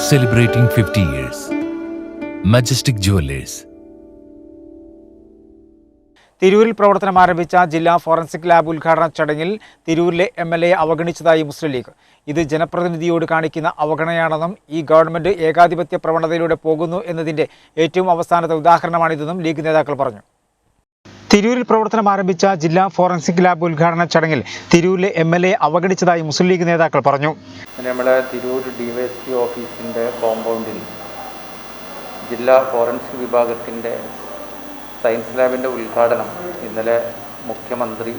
celebrating 50 years. Majestic Jewelers. തിരൂരിൽ പ്രവർത്തനം ആരംഭിച്ച ജില്ലാ ഫോറൻസിക് ലാബ് ഉദ്ഘാടന ചടങ്ങിൽ തിരൂരിലെ എം എൽ എ അവഗണിച്ചതായി മുസ്ലിം ലീഗ് ഇത് ജനപ്രതിനിധിയോട് കാണിക്കുന്ന അവഗണനയാണെന്നും ഈ ഗവൺമെന്റ് ഏകാധിപത്യ പ്രവണതയിലൂടെ പോകുന്നു എന്നതിന്റെ ഏറ്റവും അവസാനത്തെ ഉദാഹരണമാണിതെന്നും ലീഗ് നേതാക്കൾ പറഞ്ഞു തിരൂരിൽ പ്രവർത്തനം ആരംഭിച്ച ജില്ലാ ഫോറൻസിക് ലാബ് ഉദ്ഘാടന ചടങ്ങിൽ തിരൂരിലെ എം എൽ എ അവഗണിച്ചതായി മുസ്ലിം ലീഗ് നേതാക്കൾ പറഞ്ഞു. നമ്മുടെ തിരൂർ ഡിവൈഎസ്പി ഓഫീസിന്റെ കോമ്പൗണ്ടിൽ ജില്ലാ ഫോറൻസിക് വിഭാഗത്തിന്റെ സയൻസ് ലാബിന്റെ ഉദ്ഘാടനം ഇന്നലെ മുഖ്യമന്ത്രി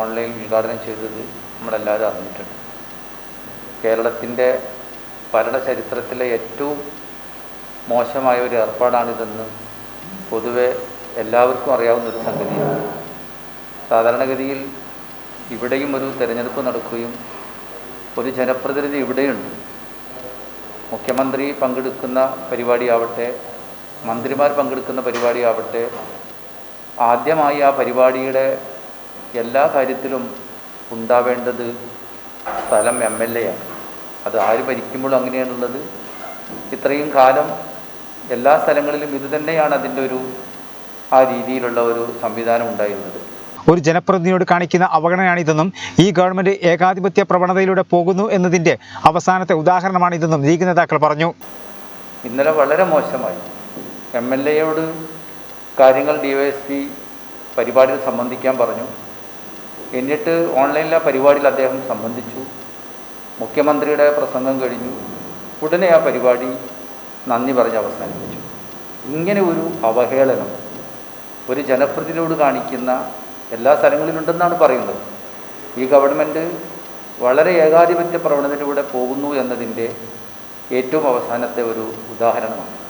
ഓൺലൈൻ ഉദ്ഘാടനം ചെയ്തത് നമ്മളെല്ലാവരും അറിഞ്ഞിട്ടുണ്ട്. കേരളത്തിന്റെ ഭരണചരിത്രത്തിലെ ഏറ്റവും മോശമായ ഒരു ഏർപ്പാടാണിതെന്ന് പൊതുവെ എല്ലാവർക്കും അറിയാവുന്ന ഒരു സംഗതിയാണ്. സാധാരണഗതിയിൽ ഇവിടെയും ഒരു തിരഞ്ഞെടുപ്പ് നടക്കുകയും ഒരു ജനപ്രതിനിധി ഇവിടെയുണ്ട്. മുഖ്യമന്ത്രി പങ്കെടുക്കുന്ന പരിപാടിയാവട്ടെ മന്ത്രിമാർ പങ്കെടുക്കുന്ന പരിപാടിയാവട്ടെ ആദ്യമായി ആ പരിപാടിയുടെ എല്ലാ കാര്യത്തിലും ഉണ്ടാവേണ്ടത് സ്ഥലം എം എൽ എ ആണ് അത് ആര് ഭരിക്കുമ്പോഴും അങ്ങനെയാണുള്ളത്. ഇത്രയും കാലം എല്ലാ സ്ഥലങ്ങളിലും ഇത് തന്നെയാണ് അതിന്റെ ഒരു ആ രീതിയിലുള്ള ഒരു സംവിധാനം ഉണ്ടായിരുന്നത്. ഒരു ജനപ്രതിനിധിയോട് കാണിക്കുന്ന അവഗണനയാണിതെന്നും ഈ ഗവൺമെന്റ് ഏകാധിപത്യ പ്രവണതയിലൂടെ പോകുന്നു എന്നതിന്റെ അവസാനത്തെ ഉദാഹരണമാണിതെന്നും ലീഗ് നേതാക്കൾ പറഞ്ഞു. ഇന്നലെ വളരെ മോശമായി. എം എൽ എയോട് കാര്യങ്ങൾ ഡി വൈ എസ് പി പരിപാടിയിൽ സംബന്ധിക്കാൻ പറഞ്ഞു. എന്നിട്ട് ഓൺലൈനിലെ പരിപാടിയിൽ അദ്ദേഹം സംബന്ധിച്ചു. മുഖ്യമന്ത്രിയുടെ പ്രസംഗം കഴിഞ്ഞു. ഉടനെ ആ പരിപാടി നന്ദി പറഞ്ഞ് അവസാനിപ്പിച്ചു. ഇങ്ങനെ ഒരു അവഹേളനം ഒരു ജനപ്രതിനിധിയോട് കാണിക്കുന്ന എല്ലാ സ്ഥലങ്ങളിലുണ്ടെന്നാണ് പറയുന്നത്. ഈ ഗവൺമെന്റ് വളരെ ഏകാധിപത്യ പ്രവണതയിലൂടെ പോകുന്നു എന്നതിന്റെ ഏറ്റവും അവസാനത്തെ ഒരു ഉദാഹരണമാണ്.